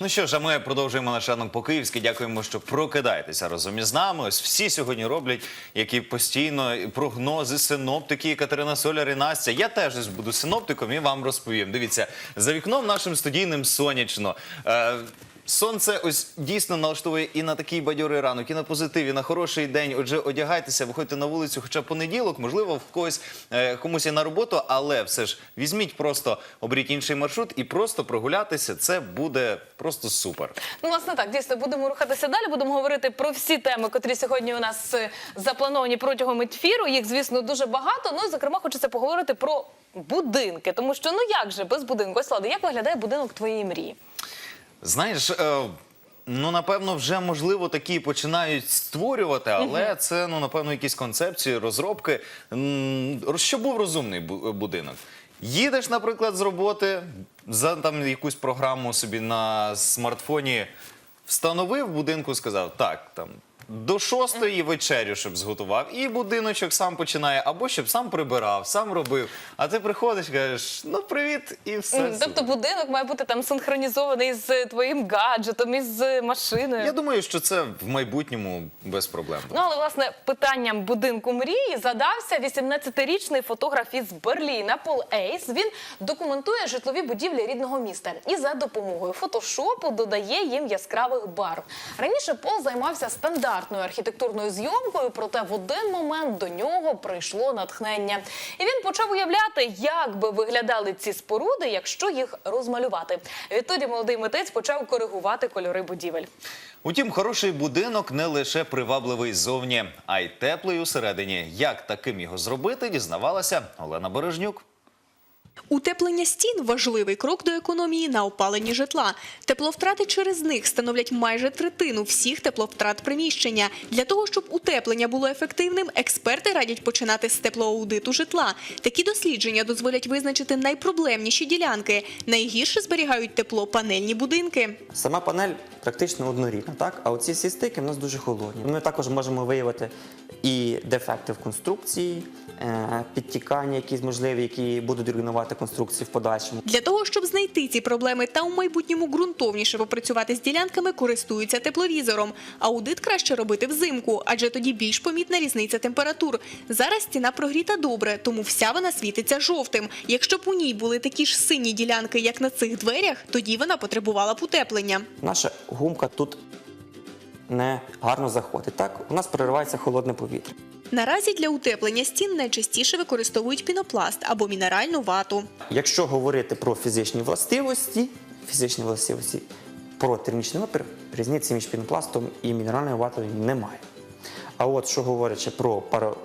Ну що ж, а ми продовжуємо наш ранок по-київськи. Дякуємо, що прокидаєтеся разом із нами. Ось всі сьогодні роблять, які постійно прогнози, синоптики, Катерина Соляр і Настя. Я теж буду синоптиком і вам розповім. Дивіться, за вікном нашим студійним сонячно. Е, Сонце ось дійсно налаштовує і на такий бадьорий ранок, і на позитиві, на хороший день. Отже, одягайтеся, виходьте на вулицю, хоча понеділок, можливо, в когось е, комусь і на роботу, але все ж візьміть просто оберіть інший маршрут і просто прогулятися. Це буде просто супер. Ну, власне, так дійсно будемо рухатися далі. Будемо говорити про всі теми, котрі сьогодні у нас е, заплановані протягом ефіру. Їх, звісно, дуже багато. Ну зокрема, хочеться поговорити про будинки, тому що ну як же без будинку? Ось Ладо, як виглядає будинок твоєї мрії? Знаєш, е, ну напевно, вже можливо такі починають створювати, але це ну напевно якісь концепції, розробки. Що був розумний будинок? Їдеш, наприклад, з роботи за там якусь програму собі на смартфоні. Встановив будинку, сказав, так, там до шостої вечерю, щоб зготував, і будиночок сам починає, або щоб сам прибирав, сам робив. А ти приходиш, кажеш, ну привіт, і все. Тобто будинок має бути там синхронізований з твоїм гаджетом, із машиною. Я думаю, що це в майбутньому без проблем. Ну, але власне питанням будинку мрії задався 18-річний фотограф із Берліна Пол Ейс. Він документує житлові будівлі рідного міста і за допомогою фотошопу додає їм яскравих барв. Раніше Пол займався стандартною архітектурною зйомкою, проте в один момент до нього прийшло натхнення. І він почав уявляти, як би виглядали ці споруди, якщо їх розмалювати. Відтоді молодий митець почав коригувати кольори будівель. Утім, хороший будинок не лише привабливий ззовні, а й теплий усередині. Як таким його зробити, дізнавалася Олена Бережнюк. Утеплення стін важливий крок до економії на опаленні житла. Тепловтрати через них становлять майже третину всіх тепловтрат приміщення. Для того щоб утеплення було ефективним, експерти радять починати з теплоаудиту житла. Такі дослідження дозволять визначити найпроблемніші ділянки. Найгірше зберігають тепло панельні будинки. Сама панель практично однорідна, так? а оці всі стики в нас дуже холодні. Ми також можемо виявити і дефекти в конструкції, е, підтікання, якісь можливі, які будуть руйнувати конструкцію в подальшому. Для того, щоб знайти ці проблеми та у майбутньому ґрунтовніше попрацювати з ділянками, користуються тепловізором. Аудит краще робити взимку, адже тоді більш помітна різниця температур. Зараз стіна прогріта добре, тому вся вона світиться жовтим. Якщо б у ній були такі ж сині ділянки, як на цих дверях, тоді вона потребувала б утеплення. Наша гумка тут не гарно заходить. Так? У нас проривається холодне повітря. Наразі для утеплення стін найчастіше використовують пінопласт або мінеральну вату. Якщо говорити про фізичні властивості, фізичні властивості про термічний опір, різниці між пінопластом і мінеральною ватою немає. А от що говорячи про паро...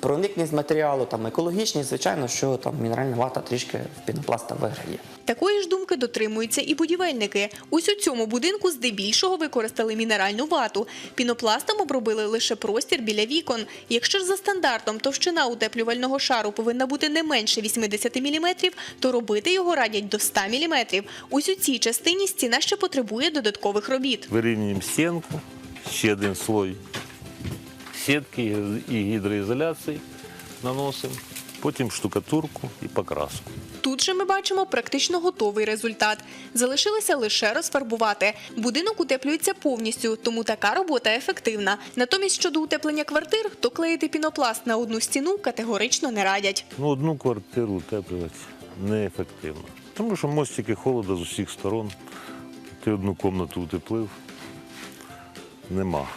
проникність матеріалу, там екологічність, звичайно, що там мінеральна вата трішки в пінопласта виграє. Такої ж думки дотримуються і будівельники. Ось у цьому будинку здебільшого використали мінеральну вату. Пінопластом обробили лише простір біля вікон. Якщо ж за стандартом товщина утеплювального шару повинна бути не менше 80 мм, то робити його радять до 100 мм. Ось у цій частині стіна ще потребує додаткових робіт. Вирівнюємо стінку, ще один слой сітки і гідроізоляції наносимо, потім штукатурку і покраску. Тут же ми бачимо практично готовий результат. Залишилося лише розфарбувати. Будинок утеплюється повністю, тому така робота ефективна. Натомість щодо утеплення квартир, то клеїти пінопласт на одну стіну категорично не радять. Ну, одну квартиру утеплювати неефективно. Тому що мостики холода з усіх сторон. Ти одну кімнату утеплив, нема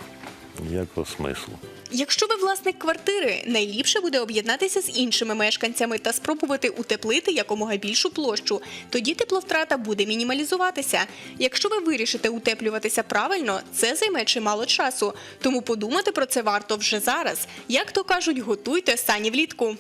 ніякого смислу. Якщо ви власник квартири, найліпше буде об'єднатися з іншими мешканцями та спробувати утеплити якомога більшу площу. Тоді тепловтрата буде мінімалізуватися. Якщо ви вирішите утеплюватися правильно, це займе чимало часу. Тому подумати про це варто вже зараз. Як то кажуть, готуйте сані влітку.